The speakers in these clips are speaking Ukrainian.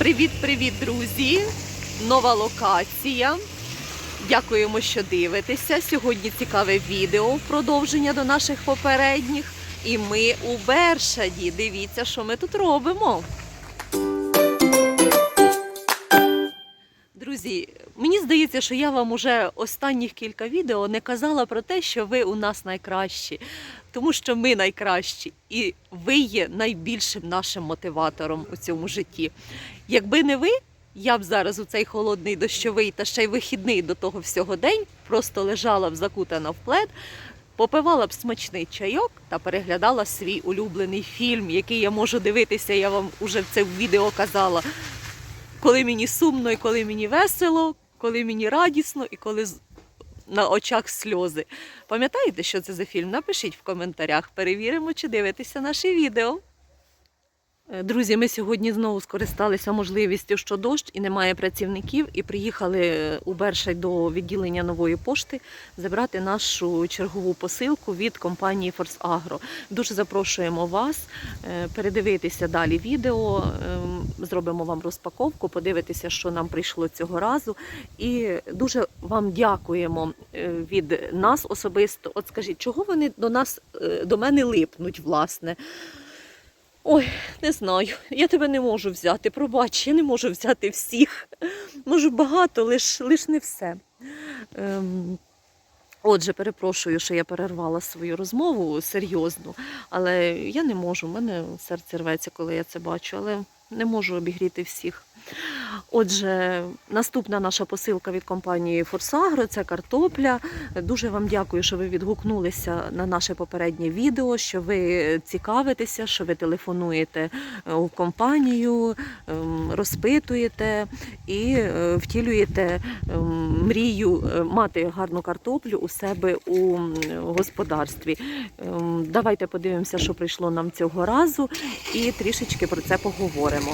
Привіт-привіт, друзі! Нова локація. Дякуємо, що дивитеся. Сьогодні цікаве відео продовження до наших попередніх. І ми у Бершаді. Дивіться, що ми тут робимо. Друзі, мені здається, що я вам уже останніх кілька відео не казала про те, що ви у нас найкращі, тому що ми найкращі, і ви є найбільшим нашим мотиватором у цьому житті. Якби не ви, я б зараз у цей холодний дощовий та ще й вихідний до того всього день просто лежала б закутана в плед, попивала б смачний чайок та переглядала свій улюблений фільм, який я можу дивитися, я вам уже в відео казала. Коли мені сумно і коли мені весело, коли мені радісно і коли на очах сльози. Пам'ятаєте, що це за фільм? Напишіть в коментарях. Перевіримо, чи дивитеся наші відео. Е, Друзі, ми сьогодні знову скористалися можливістю, що дощ і немає працівників, і приїхали е, у Бершай до відділення нової пошти забрати нашу чергову посилку від компанії Форс Агро. Дуже запрошуємо вас е, передивитися далі відео. ем, Зробимо вам розпаковку, подивитися, що нам прийшло цього разу. І дуже вам дякуємо від нас особисто. От скажіть, чого вони до нас до мене липнуть, власне? Ой, не знаю. Я тебе не можу взяти. Пробач, я не можу взяти всіх. Можу багато, лиш, лиш не все. Ем, отже, перепрошую, що я перервала свою розмову серйозно, але я не можу. У мене серце рветься, коли я це бачу, але не можу обігріти всіх. Отже, наступна наша посилка від компанії Форсагро це картопля. Дуже вам дякую, що ви відгукнулися на наше попереднє відео, що ви цікавитеся, що ви телефонуєте е, в компанію, ем, розпитуєте і е, втілюєте ем, мрію е, мати гарну картоплю у себе у господарстві. Ем, Давайте подивимося, що прийшло нам цього разу, і трішечки про це поговоримо.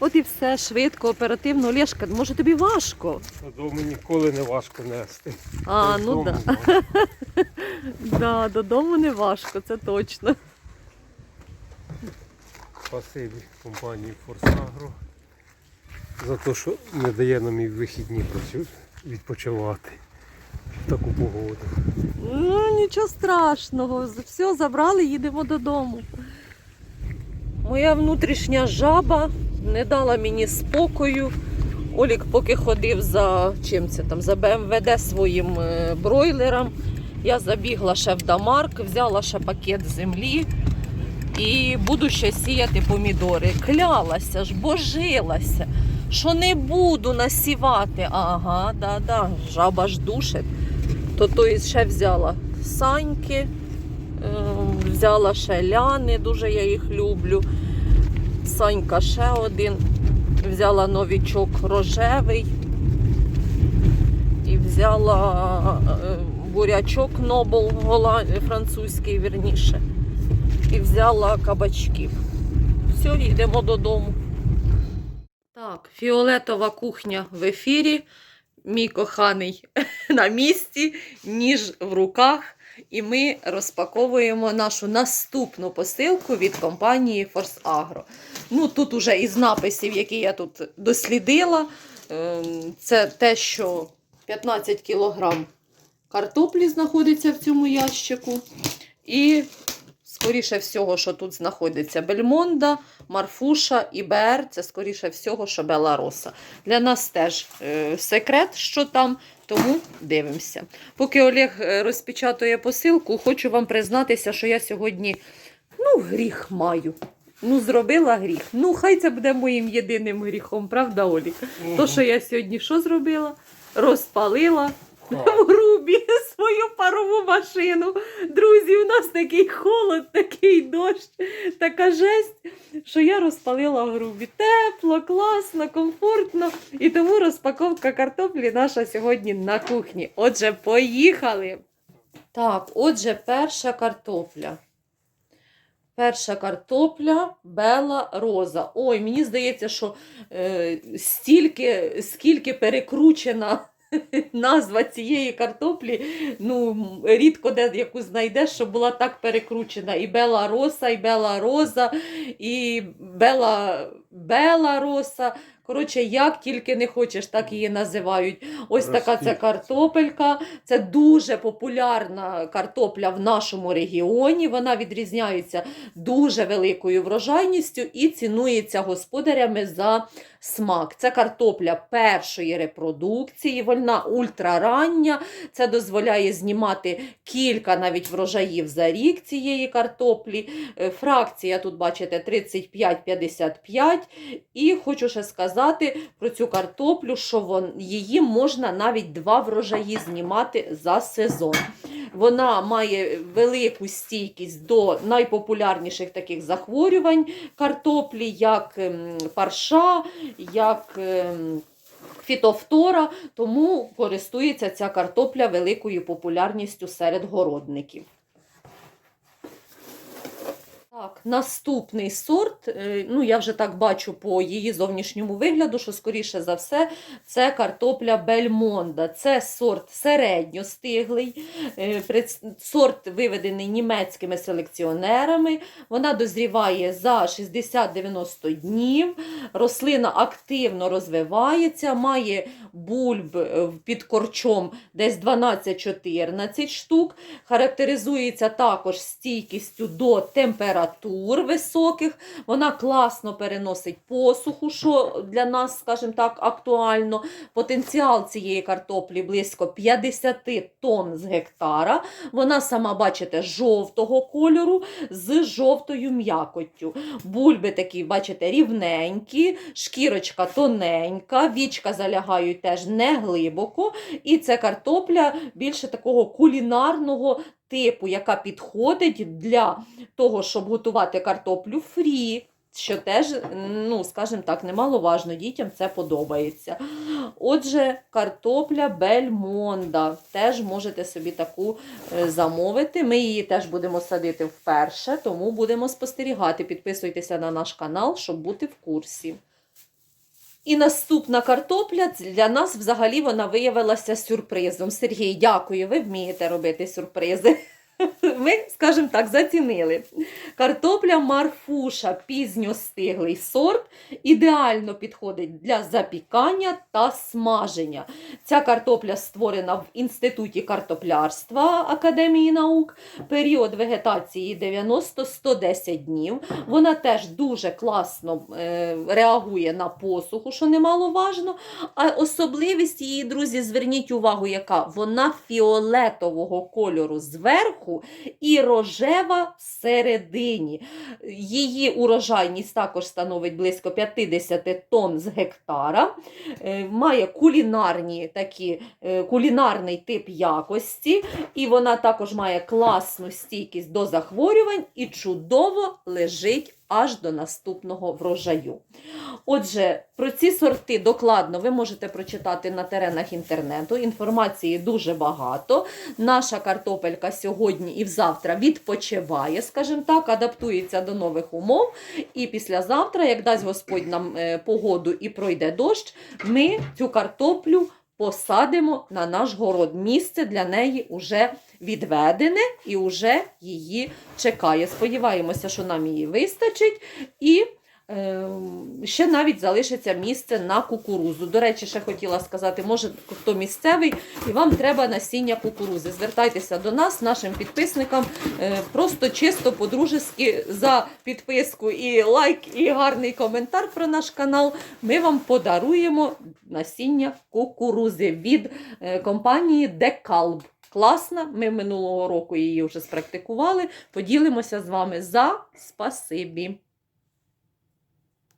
От і все швидко, оперативно. Олешка, може тобі важко? Додому ніколи не важко нести. А, ну Додому да. да, додому не важко, це точно. Спасибі компанії Форсагро за те, що не дає нам і вихідні відпочивати в таку погоду. Ну, нічого страшного. Все забрали, їдемо додому. Моя внутрішня жаба не дала мені спокою. Олік поки ходив за чим це там, за БМВД своїм е, бройлером. Я забігла ще в Дамарк, взяла ще пакет землі і буду ще сіяти помідори. Клялася ж, божилася, що не буду насівати. Ага, да-да, жаба ж душить. То то ще взяла саньки, е, взяла ще ляни, дуже я їх люблю. Санька ще один. Взяла новічок рожевий. І взяла е, бурячок Нобл французький, вірніше. І взяла кабачків. Все, йдемо додому. Так, фіолетова кухня в ефірі. Мій коханий на місці, ніж в руках. І ми розпаковуємо нашу наступну посилку від компанії Force Agro. Ну, тут уже із написів, які я тут дослідила, ем, це те, що 15 кг картоплі знаходиться в цьому ящику. І, скоріше всього, що тут знаходиться Бельмонда, Марфуша і БР, це скоріше всього, що Белароса. Для нас теж е, секрет, що там, тому дивимося. Поки Олег е, розпечатує посилку, хочу вам признатися, що я сьогодні ну, гріх маю. Ну, зробила гріх. Ну, хай це буде моїм єдиним гріхом, правда, Олік? То, що я сьогодні що зробила? Розпалила в грубі свою парову машину. Друзі, у нас такий холод, такий дощ, така жесть, що я розпалила в грубі. Тепло, класно, комфортно. І тому розпаковка картоплі наша сьогодні на кухні. Отже, поїхали. Так, отже, перша картопля. Перша картопля Бела Роза. Ой, мені здається, що е, стільки, скільки перекручена назва цієї картоплі, ну, рідко де яку знайдеш, що була так перекручена. І Бела Роса, і Бела Роза, і Бела, Бела Роса. Коротше, як тільки не хочеш, так її називають. Ось така це картопелька. Це дуже популярна картопля в нашому регіоні. Вона відрізняється дуже великою врожайністю і цінується господарями за смак. Це картопля першої репродукції, вона ультрарання. Це дозволяє знімати кілька навіть врожаїв за рік цієї картоплі. Е, Фракція тут, бачите, 35-55. І хочу ще сказати про цю картоплю, що вон, її можна навіть два врожаї знімати за сезон. Вона має велику стійкість до найпопулярніших таких захворювань картоплі, як ем, парша, як ем, фітофтора, тому користується ця картопля великою популярністю серед городників. Так, наступний сорт, е, ну я вже так бачу по її зовнішньому вигляду, що скоріше за все це картопля Бельмонда. Це сорт середньостиглий, е, сорт виведений німецькими селекціонерами. Вона дозріває за 60-90 днів. Рослина активно розвивається, має бульб е, під корчом десь 12-14 штук. Характеризується також стійкістю до температур високих. Вона класно переносить посуху, що для нас, скажімо так, актуально. Потенціал цієї картоплі близько 50 тонн з гектара. Вона сама, бачите, жовтого кольору з жовтою м'якоттю. Бульби такі, бачите, рівненькі, шкірочка тоненька, вічка залягають теж не глибоко. І це картопля більше такого кулінарного типу, яка підходить для того, щоб готувати картоплю фрі. Що теж, ну, скажімо так, немаловажно, дітям це подобається. Отже, картопля Бельмонда. Теж можете собі таку е, замовити. Ми її теж будемо садити вперше, тому будемо спостерігати. Підписуйтеся на наш канал, щоб бути в курсі. І наступна картопля для нас взагалі вона виявилася сюрпризом. Сергій, дякую, ви вмієте робити сюрпризи. Ми, скажімо так, зацінили. Картопля Марфуша, пізньостиглий сорт, ідеально підходить для запікання та смаження. Ця картопля створена в Інституті картоплярства Академії наук. Період вегетації 90-110 днів. Вона теж дуже класно е, реагує на посуху, що немаловажно. А особливість її, друзі, зверніть увагу, яка вона фіолетового кольору зверху і рожева всередині. Її урожайність також становить близько 50 тонн з гектара. Е, Має кулінарні такі, е, кулінарний тип якості, і вона також має класну стійкість до захворювань і чудово лежить аж до наступного врожаю. Отже, про ці сорти докладно ви можете прочитати на теренах інтернету. Інформації дуже багато. Наша картопелька сьогодні і завтра відпочиває, скажімо так, адаптується до нових умов. І післязавтра, як дасть Господь нам е, погоду і пройде дощ, ми цю картоплю посадимо на наш город. Місце для неї вже відведене і вже її чекає. Сподіваємося, що нам її вистачить. І ще навіть залишиться місце на кукурузу. До речі, ще хотіла сказати, може, хто місцевий, і вам треба насіння кукурузи. Звертайтеся до нас, нашим підписникам, е, просто чисто по-дружески за підписку і лайк, і гарний коментар про наш канал. Ми вам подаруємо насіння кукурузи від е, компанії Декалб. Класна, ми минулого року її вже спрактикували. Поділимося з вами за спасибі.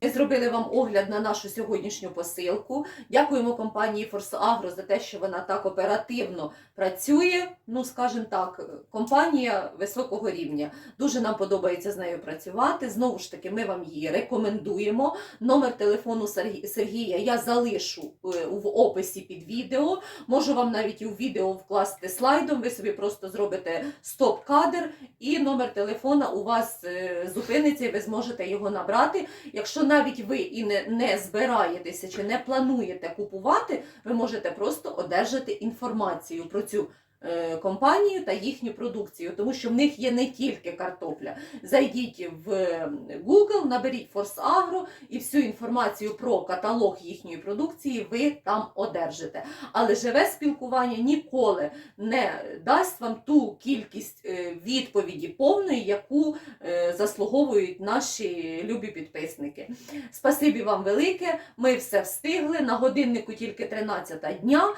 Ми зробили вам огляд на нашу сьогоднішню посилку. Дякуємо компанії Форс Агро за те, що вона так оперативно працює. Ну, скажімо так, компанія високого рівня. Дуже нам подобається з нею працювати. Знову ж таки, ми вам її рекомендуємо. Номер телефону Сергія я залишу е, в описі під відео. Можу вам навіть у відео вкласти слайдом. Ви собі просто зробите стоп-кадр, і номер телефона у вас е, зупиниться, і ви зможете його набрати. Якщо навіть ви і не, не збираєтеся чи не плануєте купувати, ви можете просто одержати інформацію про цю компанію та їхню продукцію, тому що в них є не тільки картопля. Зайдіть в Google, наберіть Force Agro і всю інформацію про каталог їхньої продукції ви там одержите. Але живе спілкування ніколи не дасть вам ту кількість е, відповіді повної, яку е, заслуговують наші любі підписники. Спасибі вам велике. Ми все встигли. На годиннику тільки 13 дня.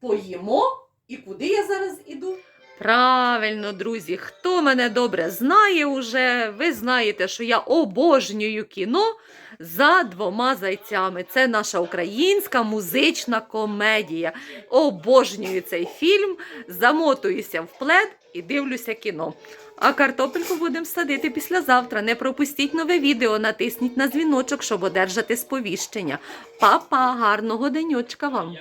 Поїмо. І куди я зараз іду? Правильно, друзі, хто мене добре знає уже, ви знаєте, що я обожнюю кіно за двома зайцями. Це наша українська музична комедія. Обожнюю цей фільм, замотуюся в плед і дивлюся кіно. А картопельку будемо садити післязавтра. Не пропустіть нове відео, натисніть на дзвіночок, щоб одержати сповіщення. Па-па, гарного денечка вам!